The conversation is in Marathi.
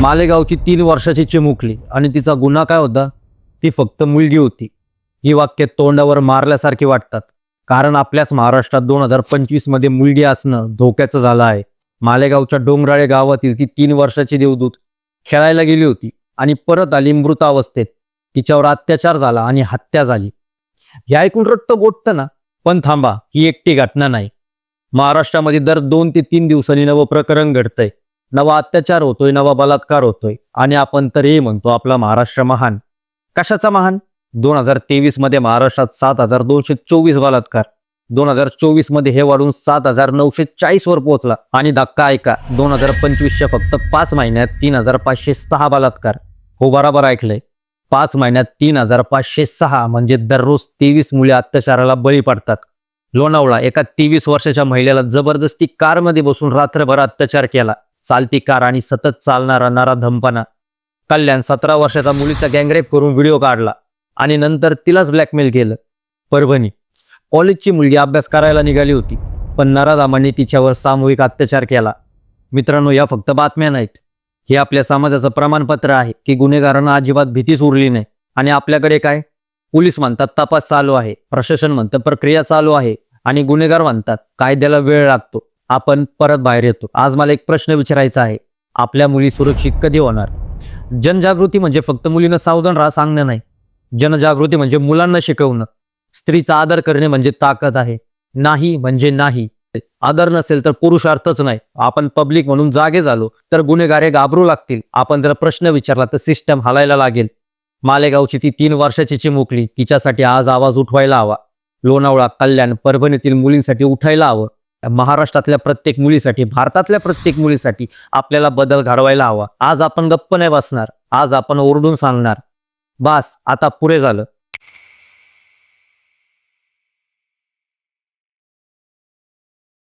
मालेगावची तीन वर्षाची चिमुकली आणि तिचा गुन्हा काय होता? ती फक्त मुलगी होती. ही वाक्य तोंडावर मारल्यासारखी वाटतात. कारण आपल्याच महाराष्ट्रात दोन हजार पंचवीसमध्ये मुलगी असणं धोक्याचं झालं आहे. मालेगावच्या डोंगराळे गावातील ती तीन वर्षाची देवदूत खेळायला गेली होती आणि परत आली मृतावस्थेत. तिच्यावर अत्याचार झाला आणि हत्या झाली. हे ऐकून रट्ट गोठतं ना? पण थांबा ही एकटी घटना नाही. महाराष्ट्रामध्ये दर दोन ते तीन दिवसांनी नवं प्रकरण घडतंय. नवा अत्याचार होतोय नवा बलात्कार होतोय आणि आपण तर हे म्हणतो आपला महाराष्ट्र महान. कशाचा महान? दोन हजार तेवीसमध्ये महाराष्ट्रात सात हजार दोनशे चोवीस बलात्कार. दोन हजार चोवीसमध्ये हे वाढून सात हजार नऊशे चाळीस वर पोहोचला. आणि धक्का ऐका दोन हजार पंचवीसच्या फक्त पाच महिन्यात तीन हजार पाचशे सहा बलात्कार. हो बराबर ऐकलंय. पाच महिन्यात तीन हजार पाचशे सहा म्हणजे दररोज तेवीस मुले अत्याचाराला बळी पडतात. लोणावळा एका तेवीस वर्षाच्या महिलेला जबरदस्ती कारमध्ये बसून रात्रभर अत्याचार केला. चालती कार आणि सतत चालणारा नारा धमपणा कल्याण सतरा वर्षाचा मुलीचा गँगरेप करून व्हिडिओ काढला आणि नंतर तिलाच ब्लॅकमेल केलं. परभणी. कॉलेजची मुलगी अभ्यास करायला निघाली होती पण नराधामांनी तिच्यावर सामूहिक अत्याचार केला. मित्रांनो या फक्त बातम्या नाहीत. हे आपल्या समाजाचं प्रमाणपत्र आहे की गुन्हेगारांना अजिबात भीतीच उरली नाही. आणि आपल्याकडे काय? पोलीस म्हणतात तपास चालू आहे. प्रशासन म्हणतं प्रक्रिया चालू आहे. आणि गुन्हेगार म्हणतात कायद्याला वेळ लागतो. आपण परत बाहेर येतो. आज मला एक प्रश्न विचारायचा आहे. आपल्या मुली सुरक्षित कधी होणार? जनजागृती म्हणजे फक्त मुलींना सावधान राहा सांगणं नाही. जनजागृती म्हणजे मुलांना शिकवणं. स्त्रीचा आदर करणे म्हणजे ताकद आहे. नाही म्हणजे नाही. आदर नसेल तर पुरुषार्थच नाही. आपण पब्लिक म्हणून जागे झालो तर गुन्हेगारे घाबरू लागतील. आपण जर प्रश्न विचारला तर सिस्टम हलायला लागेल. मालेगावची ती तीन वर्षाची चिमुकली. तिच्यासाठी आज आवाज उठवायला हवा. लोणावळा कल्याण परभणीतील मुलींसाठी उठायला हवं. महाराष्ट्रातल्या प्रत्येक मुलीसाठी भारतातल्या प्रत्येक मुलीसाठी आपल्याला बदल घडवायला हवा. आज आपण गप्प नाही बसणार. आज आपण ओरडून सांगणार. बास आता पुरे झालं.